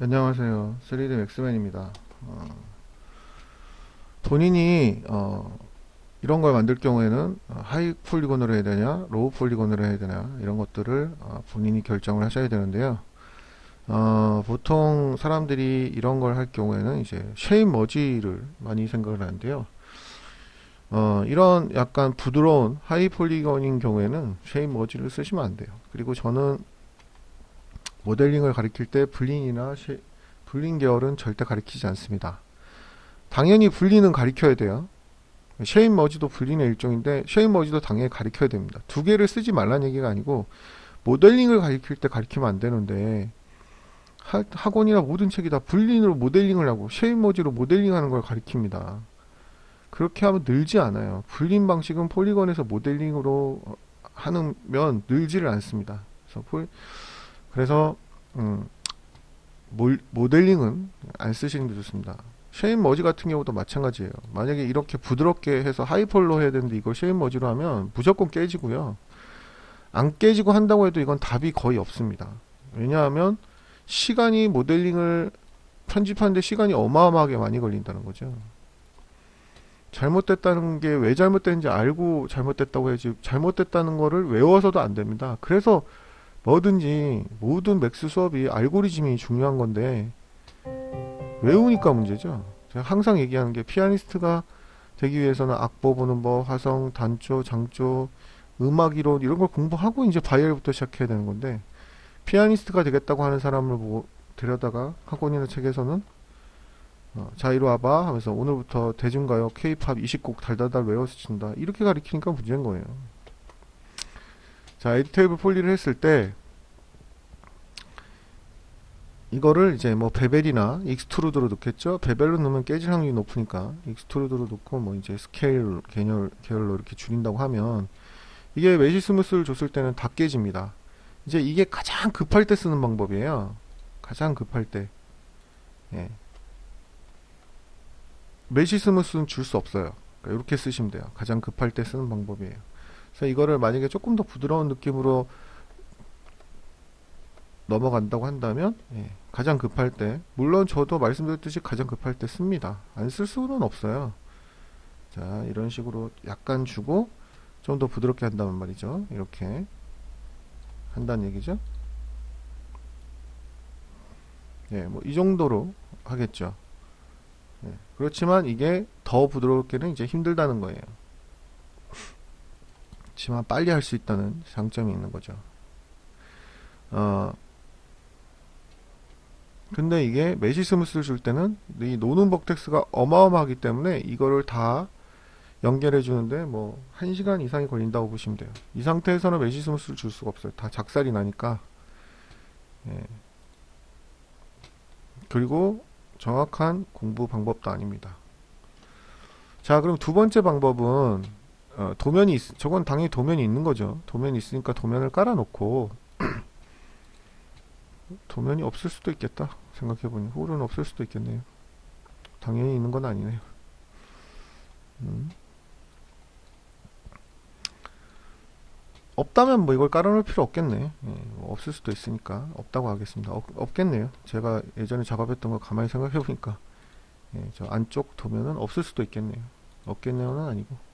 안녕하세요. 3D 맥스맨입니다. 어, 본인이 어, 이런 걸 만들 경우에는 어, 하이 폴리곤으로 해야 되냐, 로우 폴리곤으로 해야 되냐 이런 것들을 어, 본인이 결정을 하셔야 되는데요. 어, 보통 사람들이 이런 걸 할 경우에는 이제 쉐입 머지를 많이 생각을 하는데요. 어, 이런 약간 부드러운 하이 폴리곤인 경우에는 쉐입 머지를 쓰시면 안 돼요. 그리고 저는 모델링을 가리킬 때 블린이나 쉐, 블린 계열은 절대 가리키지 않습니다. 당연히 블린은 가리켜야 돼요. 쉐입 머지도 블린의 일종인데 쉐입 머지도 당연히 가리켜야 됩니다. 두 개를 쓰지 말라는 얘기가 아니고 모델링을 가리킬 때 가리키면 안 되는데 하, 학원이나 모든 책이 다 블린으로 모델링을 하고 쉐입 머지로 모델링하는 걸 가리킵니다. 그렇게 하면 늘지 않아요. 블린 방식은 폴리건에서 모델링으로 하면 늘지를 않습니다. 그래서 폴, 그래서 음, 몰- 모델링은 안 쓰시는 게 좋습니다. 쉐입 머지 같은 경우도 마찬가지예요. 만약에 이렇게 부드럽게 해서 하이폴로 해야 되는데 이걸 쉐입 머지로 하면 무조건 깨지고요. 안 깨지고 한다고 해도 이건 답이 거의 없습니다. 왜냐하면 시간이 모델링을 편집하는데 시간이 어마어마하게 많이 걸린다는 거죠. 잘못됐다는 게 왜 잘못됐는지 알고 잘못됐다고 해야지 잘못됐다는 거를 외워서도 안 됩니다. 그래서 뭐든지 모든 맥스 수업이 알고리즘이 중요한 건데 외우니까 문제죠. 제가 항상 얘기하는 게 피아니스트가 되기 위해서는 악보 보는 법, 화성, 단조, 장조, 음악 이론 이런 걸 공부하고 이제 바이올부터 시작해야 되는 건데 피아니스트가 되겠다고 하는 사람을 보고 데려다가 학원이나 책에서는 어, 자 이리 와봐 하면서 오늘부터 대중가요 K-팝 20곡 달달달 외워서 친다 이렇게 가리키니까 문제인 거예요. 자, 에디 테이블 폴리를 했을 때 이거를 이제 뭐 베벨이나 익스트루드로 넣겠죠. 베벨로 넣으면 깨질 확률이 높으니까 익스트루드로 넣고 뭐 이제 스케일 계열 계열로 이렇게 줄인다고 하면 이게 메시 스무스를 줬을 때는 다 깨집니다. 이제 이게 가장 급할 때 쓰는 방법이에요. 가장 급할 때. 예. 메시 스무스는 줄 수 없어요. 그러니까 이렇게 쓰시면 돼요. 가장 급할 때 쓰는 방법이에요. 그래서 이거를 만약에 조금 더 부드러운 느낌으로 넘어간다고 한다면 예, 가장 급할 때 물론 저도 말씀드렸듯이 가장 급할 때 씁니다. 안 쓸 수는 없어요. 자 이런 식으로 약간 주고 좀 더 부드럽게 한다는 말이죠. 이렇게 한다는 얘기죠. 예, 뭐 이 정도로 하겠죠. 예, 그렇지만 이게 더 부드럽게는 이제 힘들다는 거예요. 그렇지만 빨리 할 수 있다는 장점이 있는 거죠. 어, 근데 이게 메시스무스를 줄 때는 이 노는 버텍스가 어마어마하기 때문에 이거를 다 연결해 주는데 뭐 1시간 이상이 걸린다고 보시면 돼요. 이 상태에서는 메시스무스를 줄 수가 없어요. 다 작살이 나니까. 예. 그리고 정확한 공부 방법도 아닙니다. 자, 그럼 두 번째 방법은 어, 도면이 있, 저건 당연히 도면이 있는 거죠. 도면이 있으니까 도면을 깔아놓고 도면이 없을 수도 있겠다. 생각해보니 홀은 없을 수도 있겠네요. 당연히 있는 건 아니네요. 음. 없다면 뭐 이걸 깔아놓을 필요 없겠네. 예, 뭐 없을 수도 있으니까 없다고 하겠습니다. 없, 없겠네요. 제가 예전에 작업했던 거 가만히 생각해보니까 예, 저 안쪽 도면은 없을 수도 있겠네요. 없겠네요는 아니고.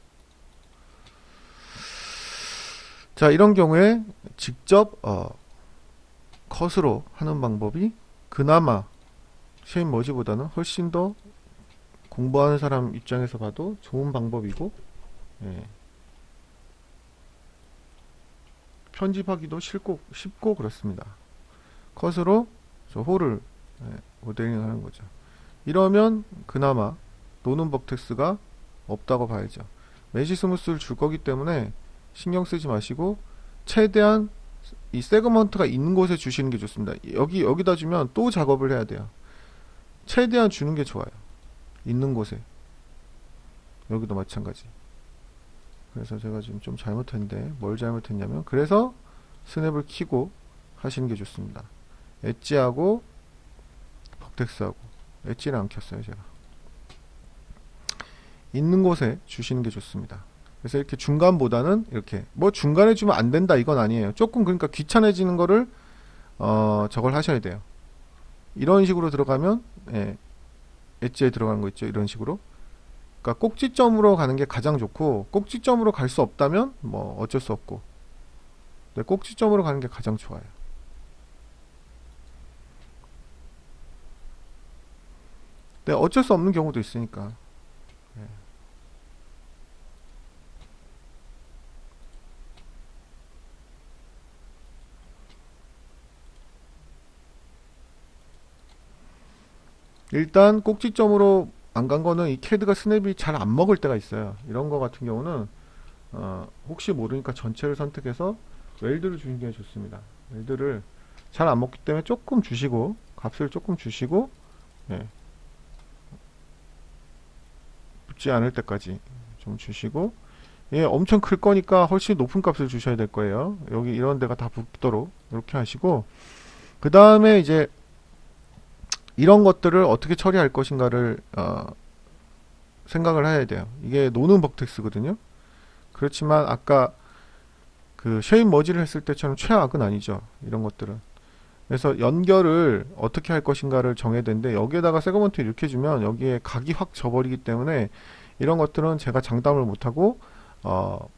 자, 이런 경우에 직접 어, 컷으로 하는 방법이 그나마 쉐입 머지보다는 훨씬 더 공부하는 사람 입장에서 봐도 좋은 방법이고 예. 편집하기도 쉽고, 쉽고 그렇습니다. 컷으로 저 홀을 예, 모델링 하는 거죠. 이러면 그나마 노는 버텍스가 없다고 봐야죠. 메시 스무스를 줄 거기 때문에 신경 쓰지 마시고 최대한 이 세그먼트가 있는 곳에 주시는 게 좋습니다. 여기 여기다 주면 또 작업을 해야 돼요. 최대한 주는 게 좋아요. 있는 곳에 여기도 마찬가지. 그래서 제가 지금 좀 잘못했는데 뭘 잘못했냐면 그래서 스냅을 키고 하시는 게 좋습니다. 엣지하고 버텍스하고 엣지는 안 켰어요 제가. 있는 곳에 주시는 게 좋습니다. 그래서 이렇게 중간보다는 이렇게 뭐 중간에 주면 안 된다 이건 아니에요. 조금 그러니까 귀찮아지는 거를 어 저걸 하셔야 돼요. 이런 식으로 들어가면 예, 엣지에 들어가는 거 있죠. 이런 식으로. 그러니까 꼭지점으로 가는 게 가장 좋고 꼭지점으로 갈 수 없다면 뭐 어쩔 수 없고 네, 꼭지점으로 가는 게 가장 좋아요. 네, 어쩔 수 없는 경우도 있으니까. 일단 꼭지점으로 안 간 거는 이 캐드가 스냅이 잘 안 먹을 때가 있어요. 이런 거 같은 경우는 어, 혹시 모르니까 전체를 선택해서 웰드를 주는 게 좋습니다. 웰드를 잘 안 먹기 때문에 조금 주시고 값을 조금 주시고 예. 붙지 않을 때까지 좀 주시고 예, 엄청 클 거니까 훨씬 높은 값을 주셔야 될 거예요. 여기 이런 데가 다 붙도록 이렇게 하시고 그 다음에 이제 이런 것들을 어떻게 처리할 것인가를 어, 생각을 해야 돼요. 이게 노는 버텍스거든요. 그렇지만 아까 그 쉐인 머지를 했을 때처럼 최악은 아니죠. 이런 것들은. 그래서 연결을 어떻게 할 것인가를 정해야 되는데 여기에다가 세그먼트 이렇게 주면 여기에 각이 확 져버리기 때문에 이런 것들은 제가 장담을 못하고 어,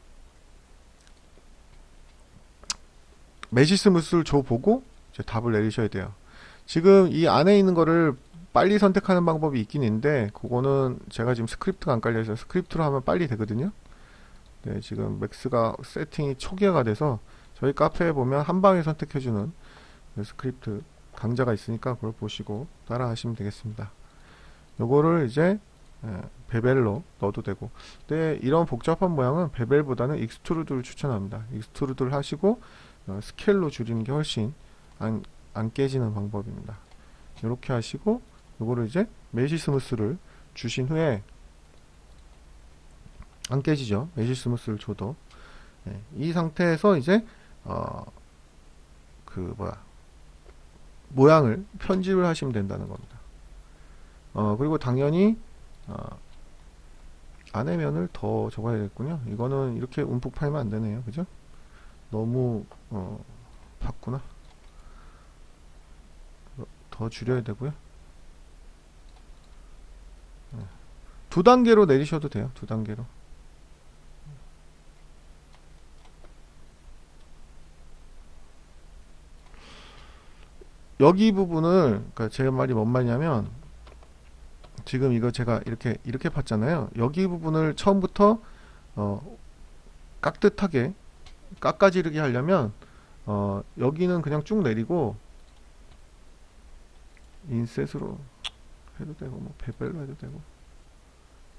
메시스 무스를 줘보고 이제 답을 내리셔야 돼요. 지금 이 안에 있는 거를 빨리 선택하는 방법이 있긴 있는데 그거는 제가 지금 스크립트가 안 깔려 있어서 스크립트로 하면 빨리 되거든요. 네, 지금 맥스가 세팅이 초기화가 돼서 저희 카페에 보면 한 방에 선택해주는 그 스크립트 강좌가 있으니까 그걸 보시고 따라 하시면 되겠습니다. 요거를 이제 예, 베벨로 넣어도 되고 근데 이런 복잡한 모양은 베벨보다는 익스트루드를 추천합니다. 익스트루드를 하시고 어, 스케일로 줄이는 게 훨씬 안, 안 깨지는 방법입니다. 이렇게 하시고 요거를 이제 메시 스무스를 주신 후에 안 깨지죠. 메시 스무스를 줘도 예, 이 상태에서 이제 어, 그 뭐야 모양을 편집을 하시면 된다는 겁니다. 어, 그리고 당연히 어, 안의 면을 더 적어야겠군요. 이거는 이렇게 움푹 팔면 안 되네요. 그죠? 너무 어, 봤구나. 더 줄여야 되고요. 네. 두 단계로 내리셔도 돼요. 두 단계로. 여기 부분을 그러니까 제 말이 뭔 말이냐면 지금 이거 제가 이렇게 이렇게 팠잖아요. 여기 부분을 처음부터 어, 깍듯하게 깎아지르게 하려면 어, 여기는 그냥 쭉 내리고 인셋으로 해도 되고 뭐 베벨로 해도 되고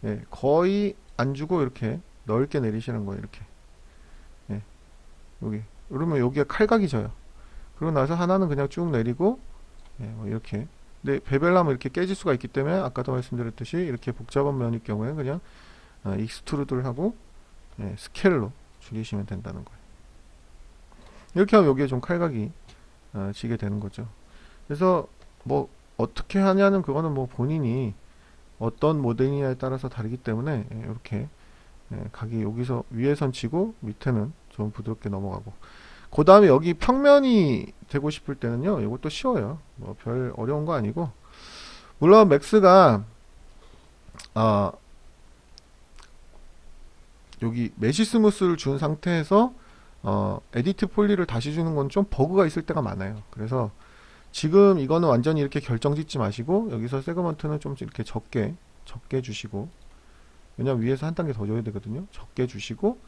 예, 거의 안 주고 이렇게 넓게 내리시는 거예요. 이렇게 예, 여기 그러면 여기가 칼각이 져요. 그러고 나서 하나는 그냥 쭉 내리고 예, 뭐 이렇게 근데 베벨하면 이렇게 깨질 수가 있기 때문에 아까도 말씀드렸듯이 이렇게 복잡한 면일 경우에 그냥 어, 익스트루드를 하고 예, 스케일로 줄이시면 된다는 거예요. 이렇게 하면 여기에 좀 칼각이 어, 지게 되는 거죠. 그래서 뭐 어떻게 하냐는 그거는 뭐 본인이 어떤 모델이냐에 따라서 다르기 때문에 예, 이렇게 예, 각이 여기서 위에선 치고 밑에는 좀 부드럽게 넘어가고. 그 다음에 여기 평면이 되고 싶을 때는요 이것도 쉬워요. 뭐 별 어려운 거 아니고. 물론 맥스가 아 여기 메시 스무스를 준 상태에서 어, 에디트 폴리를 다시 주는 건 좀 버그가 있을 때가 많아요. 그래서 지금 이거는 완전히 이렇게 결정 짓지 마시고 여기서 세그먼트는 좀 이렇게 적게 적게 주시고 왜냐면 위에서 한 단계 더 줘야 되거든요. 적게 주시고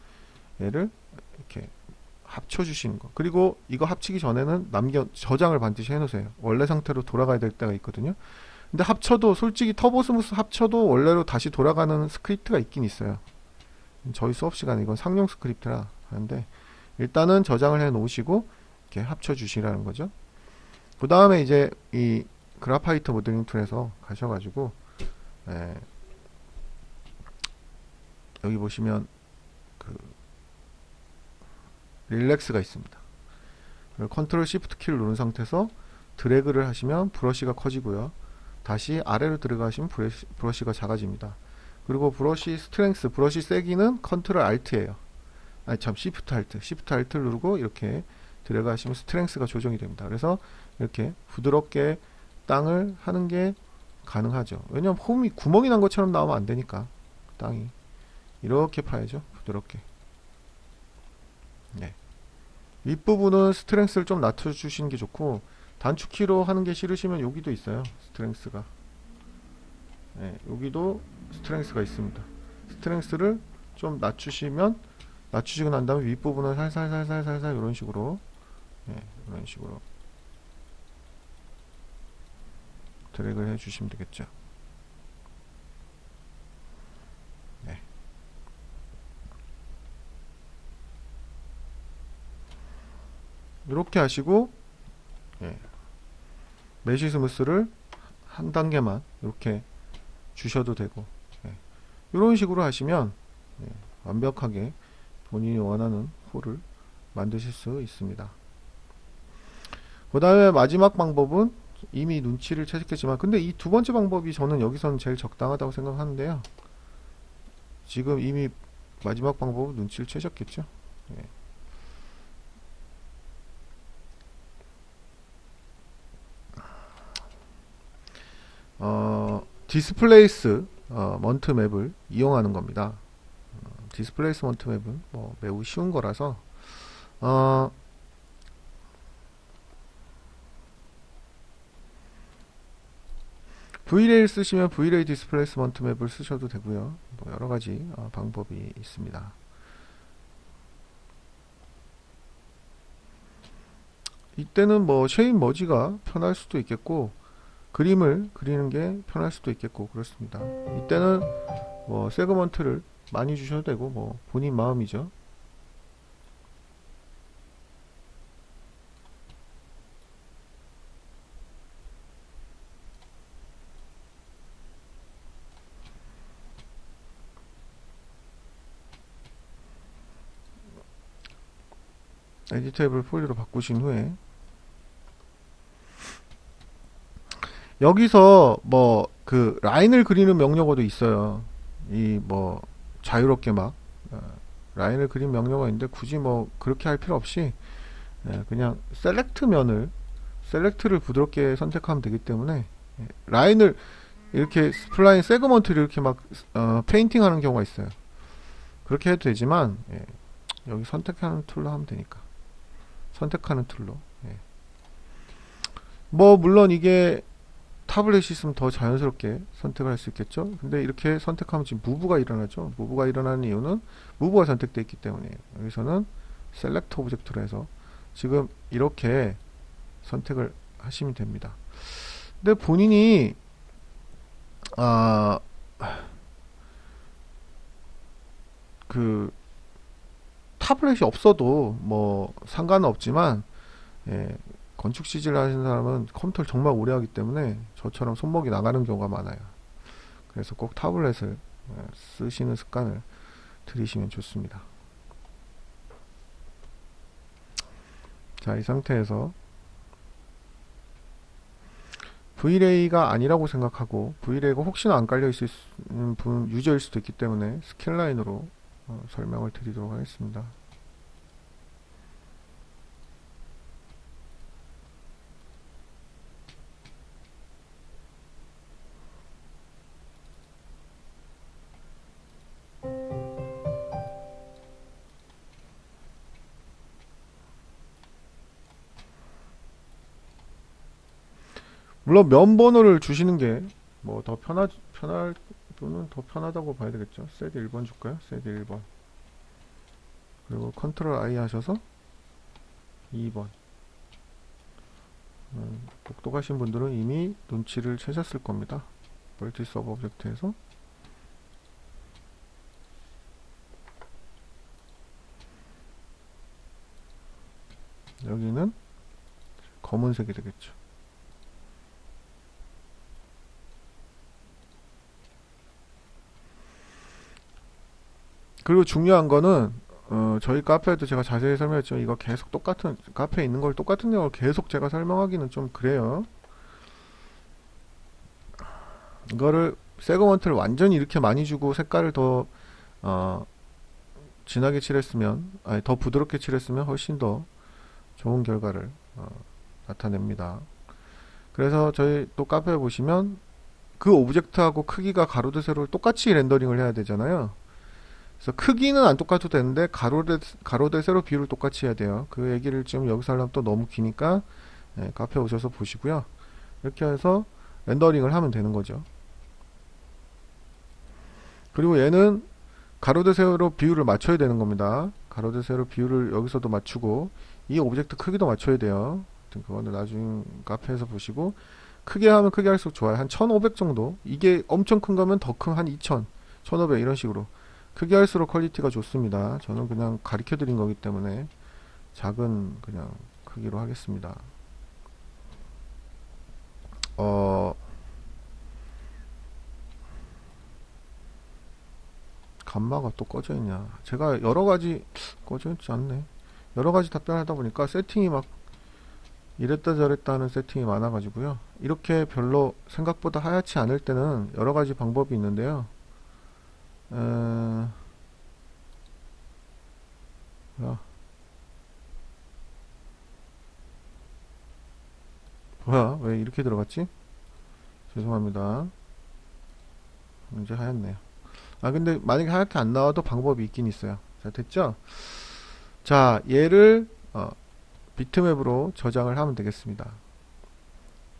얘를 이렇게 합쳐 주시는 거. 그리고 이거 합치기 전에는 남겨 저장을 반드시 해 놓으세요. 원래 상태로 돌아가야 될 때가 있거든요. 근데 합쳐도 솔직히 터보 스무스 합쳐도 원래로 다시 돌아가는 스크립트가 있긴 있어요. 저희 수업 시간에 이건 상용 스크립트라 하는데 일단은 저장을 해 놓으시고 이렇게 합쳐 주시라는 거죠 그 다음에 이제 이 그래파이트 모델링 툴에서 가셔가지고 예, 여기 보시면 그 릴렉스가 있습니다. 컨트롤 시프트 키를 누른 상태에서 드래그를 하시면 브러쉬가 커지고요. 다시 아래로 들어가시면 브러쉬, 브러쉬가 작아집니다. 그리고 브러쉬 스트렝스, 브러쉬 세기는 컨트롤 알트예요. 아니 참 시프트 알트, 시프트 알트를 누르고 이렇게 하시면 스트렝스가 조정이 됩니다. 그래서 이렇게 부드럽게 땅을 하는 게 가능하죠. 왜냐면 홈이 구멍이 난 것처럼 나오면 안 되니까 땅이 이렇게 파야죠. 부드럽게. 네. 윗부분은 스트렝스를 좀 낮춰주시는 게 좋고 단축키로 하는 게 싫으시면 여기도 있어요. 스트렝스가. 네, 여기도 스트렝스가 있습니다. 스트렝스를 좀 낮추시면 낮추시고 난 다음에 윗부분은 살살살살살살 이런 식으로 네, 이런 식으로 드래그를 해주시면 되겠죠. 네. 이렇게 하시고 예. 메시 스무스를 한 단계만 이렇게 주셔도 되고 예. 이런 식으로 하시면 예, 완벽하게 본인이 원하는 홀을 만드실 수 있습니다. 그 다음에 마지막 방법은 이미 눈치를 채셨겠지만 근데 이 두 번째 방법이 저는 여기서는 제일 적당하다고 생각하는데요. 지금 이미 마지막 방법은 눈치를 채셨겠죠. 예. 어, 디스플레이스 어, 먼트 맵을 이용하는 겁니다. 어, 디스플레이스 먼트 맵은 뭐 매우 쉬운 거라서 어, V레일 쓰시면 V레일 디스플레이스먼트 맵을 쓰셔도 되고요. 뭐 여러 가지 어, 방법이 있습니다. 이때는 뭐 쉐인 머지가 편할 수도 있겠고 그림을 그리는 게 편할 수도 있겠고 그렇습니다. 이때는 뭐 세그먼트를 많이 주셔도 되고 뭐 본인 마음이죠. 에디테이블 폴리로 바꾸신 후에 여기서 뭐 그 라인을 그리는 명령어도 있어요. 이 뭐 자유롭게 막 어, 라인을 그린 명령어 있는데 굳이 뭐 그렇게 할 필요 없이 예, 그냥 셀렉트 면을 셀렉트를 부드럽게 선택하면 되기 때문에 예, 라인을 이렇게 스플라인 세그먼트를 이렇게 막 어, 페인팅하는 경우가 있어요. 그렇게 해도 되지만 예, 여기 선택하는 툴로 하면 되니까 선택하는 툴로. 예. 뭐 물론 이게 타블렛이 있으면 더 자연스럽게 선택을 할 수 있겠죠. 근데 이렇게 선택하면 지금 무브가 일어나죠. 무브가 일어나는 이유는 무브가 선택되어 있기 때문이에요. 여기서는 셀렉트 오브젝트로 해서 지금 이렇게 선택을 하시면 됩니다. 근데 본인이 아, 그 타블렛이 없어도 뭐 상관은 없지만 예, 건축 CG를 하시는 사람은 컴퓨터를 정말 오래 하기 때문에 저처럼 손목이 나가는 경우가 많아요. 그래서 꼭 타블렛을 예, 쓰시는 습관을 들이시면 좋습니다. 자, 이 상태에서 V레이가 아니라고 생각하고 V레이가 혹시나 안 깔려 있는 분 유저일 수도 있기 때문에 스캔라인으로 어, 설명을 드리도록 하겠습니다. 물론 면번호를 주시는 게 뭐 더 편하 편할 또는 더 편하다고 봐야 되겠죠. 세드 1번 줄까요? 세드 1번. 그리고 컨트롤 I 하셔서 2번. 음, 똑똑하신 분들은 이미 눈치를 채셨을 겁니다. 멀티 서브 오브젝트에서 여기는 검은색이 되겠죠. 그리고 중요한 거는 어, 저희 카페에도 제가 자세히 설명했죠. 이거 계속 똑같은 카페에 있는 걸 똑같은 내용을 계속 제가 설명하기는 좀 그래요. 이거를 세그먼트를 완전히 이렇게 많이 주고 색깔을 더 어, 진하게 칠했으면 아니 더 부드럽게 칠했으면 훨씬 더 좋은 결과를 어, 나타냅니다. 그래서 저희 또 카페에 보시면 그 오브젝트하고 크기가 가로대 세로를 똑같이 렌더링을 해야 되잖아요. 그래서 크기는 안 똑같아도 되는데 가로 대 가로 대 세로 비율을 똑같이 해야 돼요. 그 얘기를 좀 여기서 하려면 또 너무 기니까 예, 카페 오셔서 보시고요. 이렇게 해서 렌더링을 하면 되는 거죠. 그리고 얘는 가로 대 세로 비율을 맞춰야 되는 겁니다. 가로 대 세로 비율을 여기서도 맞추고 이 오브젝트 크기도 맞춰야 돼요. 그거는 나중 카페에서 보시고 크게 하면 크게 할수록 좋아요. 한 1500 정도. 이게 엄청 큰 거면 더 큰 한 2000, 1500 이런 식으로. 크게 할수록 퀄리티가 좋습니다. 저는 그냥 가르쳐 드린 거기 때문에 작은 그냥 크기로 하겠습니다. 어 감마가 또 꺼져 있냐? 제가 여러 가지 꺼져 있지 않네. 여러 가지 답변하다 보니까 세팅이 막 이랬다 저랬다 하는 세팅이 많아가지고요. 이렇게 별로 생각보다 하얗지 않을 때는 여러 가지 방법이 있는데요. 에... 뭐야? 뭐야? 왜 이렇게 들어갔지? 죄송합니다. 이제 하얗네요. 아 근데 만약에 하얗게 안 나와도 방법이 있긴 있어요. 자 됐죠? 자 얘를 어, 비트맵으로 저장을 하면 되겠습니다.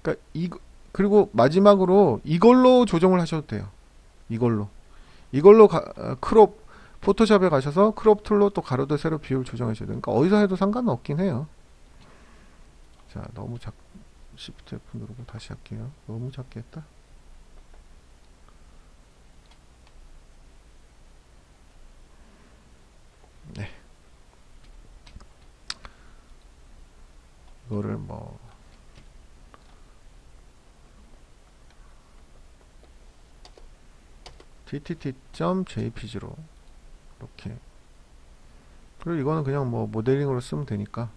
그러니까 이 그리고 마지막으로 이걸로 조정을 하셔도 돼요. 이걸로 이걸로 가, 어, 크롭 포토샵에 가셔서 크롭 툴로 또 가로대 세로 비율 조정하셔야 돼요. 그러니까 어디서 해도 상관은 없긴 해요. 자 너무 작 Shift F 누르고 다시 할게요. 너무 작게 했다. 네. 이거를 뭐 ttt.jpg로 이렇게 그리고 이거는 그냥 뭐 모델링으로 쓰면 되니까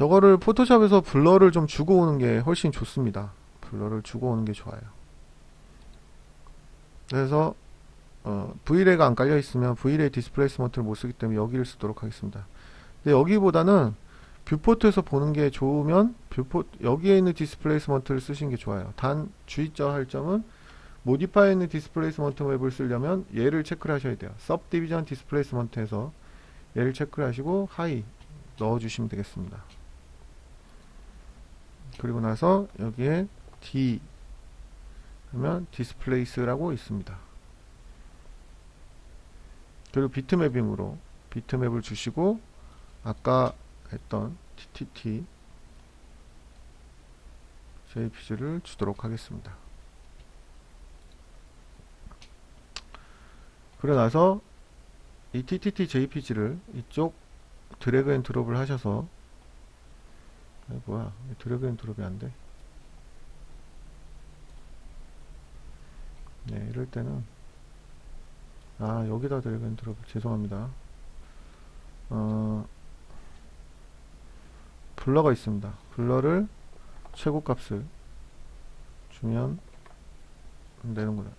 저거를 포토샵에서 블러를 좀 주고 오는 게 훨씬 좋습니다. 블러를 주고 오는 게 좋아요. 그래서 어, V레가 안 깔려 있으면 V레 디스플레이스먼트를 못 쓰기 때문에 여기를 쓰도록 하겠습니다. 근데 여기보다는 뷰포트에서 보는 게 좋으면 뷰포 여기에 있는 디스플레이스먼트를 쓰시는 게 좋아요. 단 주의점 할 점은 모디파이에 있는 디스플레이스먼트 맵을 쓰려면 얘를 체크를 하셔야 돼요. subdivision 디스플레이스먼트에서 얘를 체크를 하시고 하이 넣어 주시면 되겠습니다. 그리고 나서 여기에 D 하면 디스플레이스라고 있습니다. 그리고 비트맵임으로 비트 맵을 주시고 아까 했던 TTT JPG를 주도록 하겠습니다. 그러고 나서 이 TTT JPG를 이쪽 드래그 앤 드롭을 하셔서 아, 뭐야 드래그 앤 드롭이 안돼 네 이럴 때는 아 여기다 드래그 앤 드롭 죄송합니다 어 블러가 있습니다 블러를 최고값을 주면 되는구나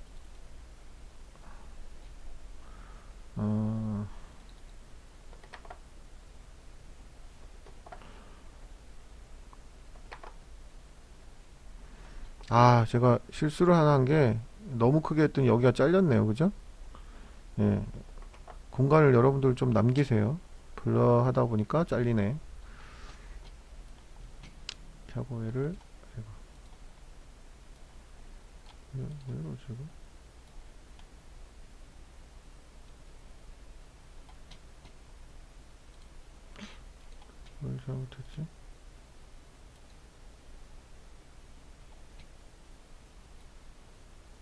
어 아, 제가 실수를 하나 한 게 너무 크게 했더니 여기가 잘렸네요. 그죠? 예. 공간을 여러분들 좀 남기세요. 블러 하다 보니까 잘리네. 자고 얘를 왜, 왜 이러지 이거? 뭘 잘못했지?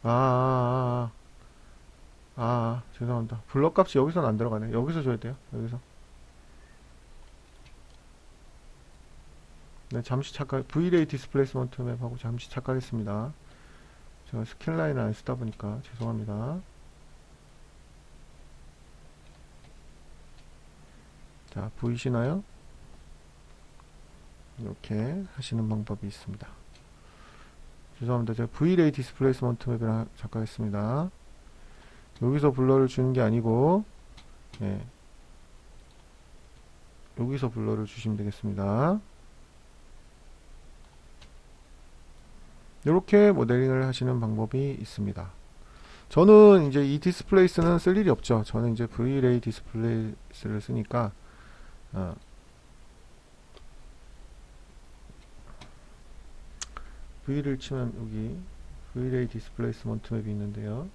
아, 아, 아, 아, 아, 죄송합니다. 블럭 값이 여기서는 안 들어가네. 여기서 줘야 돼요. 여기서. 네, 잠시 착각, Vray 디스플레이스먼트 맵하고 잠시 착각했습니다. 제가 스캔 라인을 안 쓰다 보니까 죄송합니다. 자, 보이시나요? 이렇게 하시는 방법이 있습니다. 죄송합니다. 제가 Vray 디스플레이스먼트 맵이랑 작가했습니다. 여기서 블러를 주는 게 아니고 예. 여기서 블러를 주시면 되겠습니다. 이렇게 모델링을 하시는 방법이 있습니다. 저는 이제 이 디스플레이스는 쓸 일이 없죠. 저는 이제 Vray 디스플레이스를 쓰니까 어, V를 치면 여기 Vray 디스플레이스먼트 맵이 있는데요.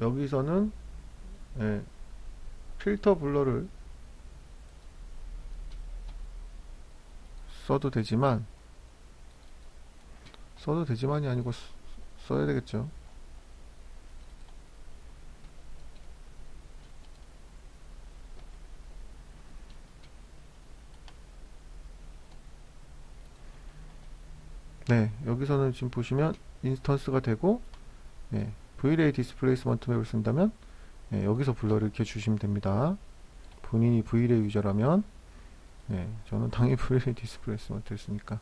여기서는 예, 필터 블러를 써도 되지만 써도 되지만이 아니고 쓰- 써야 되겠죠. 네, 여기서는 지금 보시면 인스턴스가 되고 네, Vray 디스플레이스먼트 맵을 쓴다면 네, 여기서 블러를 이렇게 주시면 됩니다. 본인이 Vray 유저라면 네, 저는 당연히 Vray 디스플레이스먼트를 쓰니까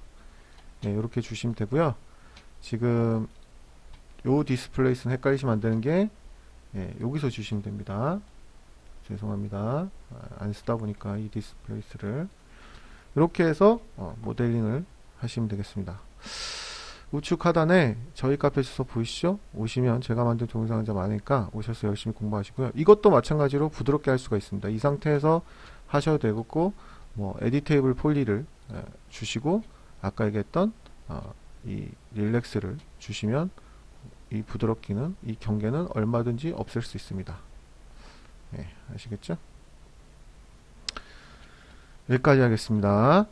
네, 이렇게 주시면 되고요. 지금 요 디스플레이스는 헷갈리시면 안 되는 게 예, 여기서 주시면 됩니다. 죄송합니다. 아, 안 쓰다 보니까 이 디스플레이스를 이렇게 해서 어, 모델링을 하시면 되겠습니다. 우측 하단에 저희 카페 주소 보이시죠? 오시면 제가 만든 동영상이 좀 많으니까 오셔서 열심히 공부하시고요. 이것도 마찬가지로 부드럽게 할 수가 있습니다. 이 상태에서 하셔도 되고 뭐 에디테이블 폴리를 에, 주시고 아까 얘기했던 어, 이 릴렉스를 주시면 이 부드럽기는 이 경계는 얼마든지 없앨 수 있습니다. 예, 아시겠죠? 여기까지 하겠습니다.